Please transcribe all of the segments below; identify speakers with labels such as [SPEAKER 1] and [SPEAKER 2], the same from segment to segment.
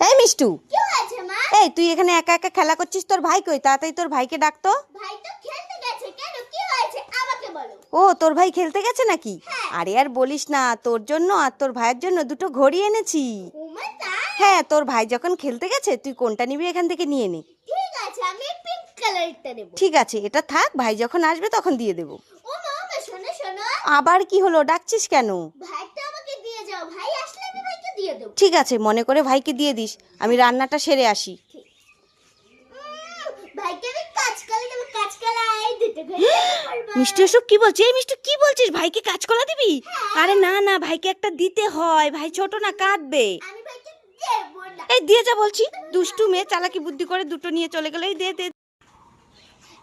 [SPEAKER 1] এই মিষ্টু।
[SPEAKER 2] কি হয়েছে মা?
[SPEAKER 1] এই তুই এখানে একা একা খেলা করছিস? তোর ভাই কই? তাড়াতাড়ি তোর ভাইকে ডাকতো
[SPEAKER 2] ভাই তো খেলতে গেছে কেন? কি হয়েছে? আমাকে বলো।
[SPEAKER 1] ও তোর ভাই খেলতে গেছে নাকি?
[SPEAKER 2] হ্যাঁ।
[SPEAKER 1] আরে আর বলিস না তোর জন্য আর তোর ভাইয়ের জন্য দুটো ঘড়ি এনেছি। হ্যাঁ তোর ভাই যখন খেলতে গেছে তুই কোনটা নিবি এখান থেকে নিয়ে নে।
[SPEAKER 2] ঠিক আছে আমি পিঙ্ক কালারটা নেব।
[SPEAKER 1] ঠিক আছে এটা থাক ভাই যখন আসবে তখন দিয়ে দেবো।
[SPEAKER 2] ও মা শোনো শোনো।
[SPEAKER 1] আবার কি হলো? ডাকছিস কেন?
[SPEAKER 2] ভাইটা আমাকে দিয়ে যাও ভাই আসলে আমি ভাইকে দিয়ে দেবো
[SPEAKER 1] ঠিক আছে মনে করে ভাইকে দিয়ে দিস আমি রান্নাটা সেরে আসি।
[SPEAKER 2] কাঁচকলা পারব
[SPEAKER 1] মিষ্টি ওসব কি বলছিস? এই মিষ্টি কি বলছিস? ভাইকে কাজ কলা দিবি আরে না না ভাইকে একটা দিতে হয় ভাই ছোট না কাঁদবে। এই দিয়ে যা বলছি দুষ্টু মেয়ে চালাকি বুদ্ধি করে দুটো নিয়ে চলে গেল এই দে দে।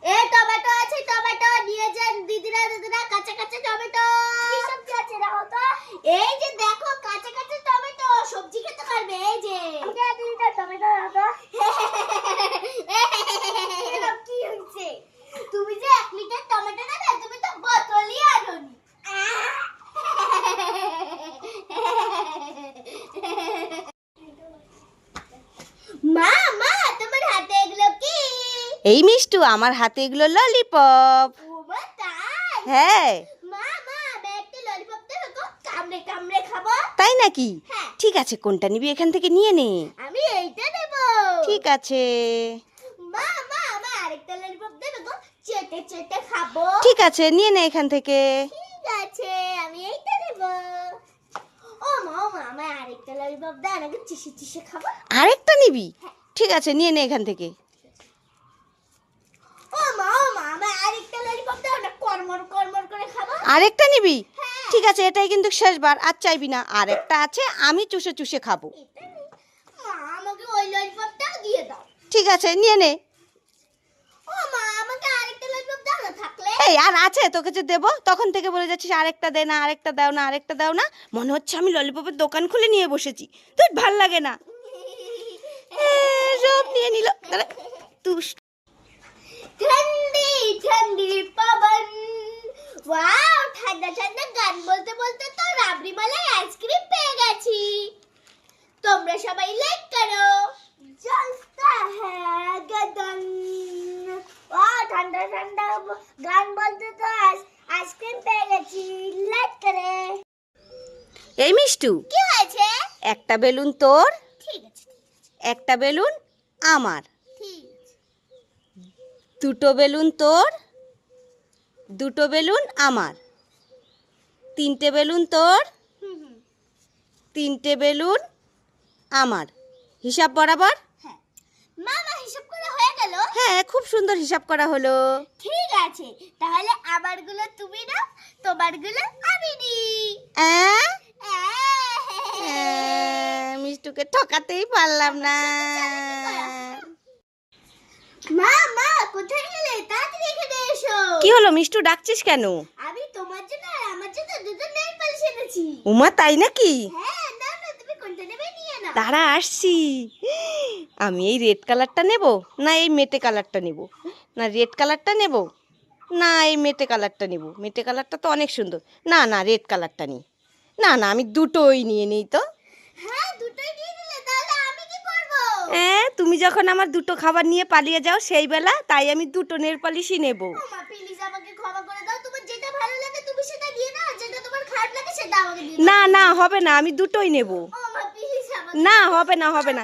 [SPEAKER 2] এ টমেটো আছে টমেটো নিয়ে যান দিদিরা দিদিরা কাঁচা কাঁচা টমেটো কি সবজি আছে রাখো তো এই যে দেখো কাঁচা কাঁচা টমেটো সবজি খেতে পারবে এই যে আমাকে দিদিটা টমেটো রাখো কি হচ্ছে তুমি যে এক লিটার টমেটো নেবে তুমি তো বোতলই আনোনি মা মা তোমার হাতে এগুলো কি?
[SPEAKER 1] এই মিষ্টু আমার হাতে এগুলো ললিপপ
[SPEAKER 2] তাই?
[SPEAKER 1] হ্যাঁ। তাই নাকি?
[SPEAKER 2] হ্যাঁ।
[SPEAKER 1] ঠিক আছে কোনটা নিবি এখান থেকে নিয়ে নে।
[SPEAKER 2] আমি এইটা নেব।
[SPEAKER 1] ঠিক আছে।
[SPEAKER 2] মা মা মা আরেকটা ললিপপ দেবো গো চেটে চেটে খাব।
[SPEAKER 1] ঠিক আছে নিয়ে নে এখান থেকে।
[SPEAKER 2] ঠিক আছে আমি এইটা নেব। আরেকটা
[SPEAKER 1] নিবি? ঠিক আছে নিয়ে নে এখান থেকে।
[SPEAKER 2] আরেকটা
[SPEAKER 1] নিবি?
[SPEAKER 2] হ্যাঁ।
[SPEAKER 1] ঠিক আছে এটাই কিন্তু শেষবার আর চাইবি না। আরেকটা আছে আমি চুষে চুষে খাব। ঠিক আছে নিয়ে নে
[SPEAKER 2] ও মা আমাকে আরেকটা ললিপপ দাও না থাকলে
[SPEAKER 1] এই, আর আছে, তোকে যে দেবো, তখন থেকে বলে যাচ্ছিস, আরেকটা দে না, আরেকটা দাও না, আরেকটা দাও না। মনে হচ্ছে আমি ললিপপের দোকান খুলে নিয়ে বসেছি। তোর ভালো লাগে না। সব নিয়ে নিল। দুষ্ট।
[SPEAKER 2] ঠান্ডি ঠান্ডি পবন। ওয়াও, ঠান্ডা ঠান্ডা গান বলতে বলতে তো রাবড়ি মালাই আইসক্রিম পেয়ে গেছি। তোমরা সবাই লাইক করো। জলতা হ্যাঁ গদন ওয়াও, ঠান্ডা ঠান্ডা। গান বলতে তো আইস- আইসক্রিম পেয়ে গেছি লাইক করে।
[SPEAKER 1] এই মিষ্টু
[SPEAKER 2] কি হয়েছে?
[SPEAKER 1] একটা বেলুন তোর
[SPEAKER 2] ঠিক আছে
[SPEAKER 1] একটা বেলুন আমার।
[SPEAKER 2] ঠিক আছে।
[SPEAKER 1] দুটো বেলুন তোর দুটো বেলুন আমার। তিনটে বেলুন তোর তিনটে বেলুন আমার। হিসাব বরাবর?
[SPEAKER 2] হ্যাঁ। মামা হিসাব করে হয়ে গেল?
[SPEAKER 1] হ্যাঁ খুব সুন্দর হিসাব করা হলো।
[SPEAKER 2] ঠিক আছে। তাহলে আমারগুলো তুমি নাও তোমারগুলো আমি নিই।
[SPEAKER 1] অ্যাঁ? মিষ্টুকে ঠকাতেই পারলাম না।
[SPEAKER 2] মা মা কোথায় গেলে? তাড়াতাড়ি এখানে এসো।
[SPEAKER 1] কি হলো মিষ্টু ডাকছিস কেন?
[SPEAKER 2] আমি তোমার জন্য আর আমার জন্য দুটো নেল পালিশ এনেছি।
[SPEAKER 1] উমা তাই নাকি?
[SPEAKER 2] হ্যাঁ না না তুমি কোনটা নেবে নিয়ে নাও।
[SPEAKER 1] তারা আসছি। আমি এই রেড কালারটা নেব না এই মেটে কালারটা নেব? না রেড কালারটা নেব? না এই মেটে কালারটা নেব। মেটে কালারটা তো অনেক সুন্দর। না না রেড কালারটা নিই। না না আমি দুটোই নিয়ে নিই তো।
[SPEAKER 2] হ্যাঁ
[SPEAKER 1] হ্যাঁ তুমি যখন আমার দুটো খাবার নিয়ে পালিয়ে যাও সেই বেলা তাই আমি দুটো নেল পালিশই নেব। না না হবে না আমি দুটোই নেব। না হবে না হবে না।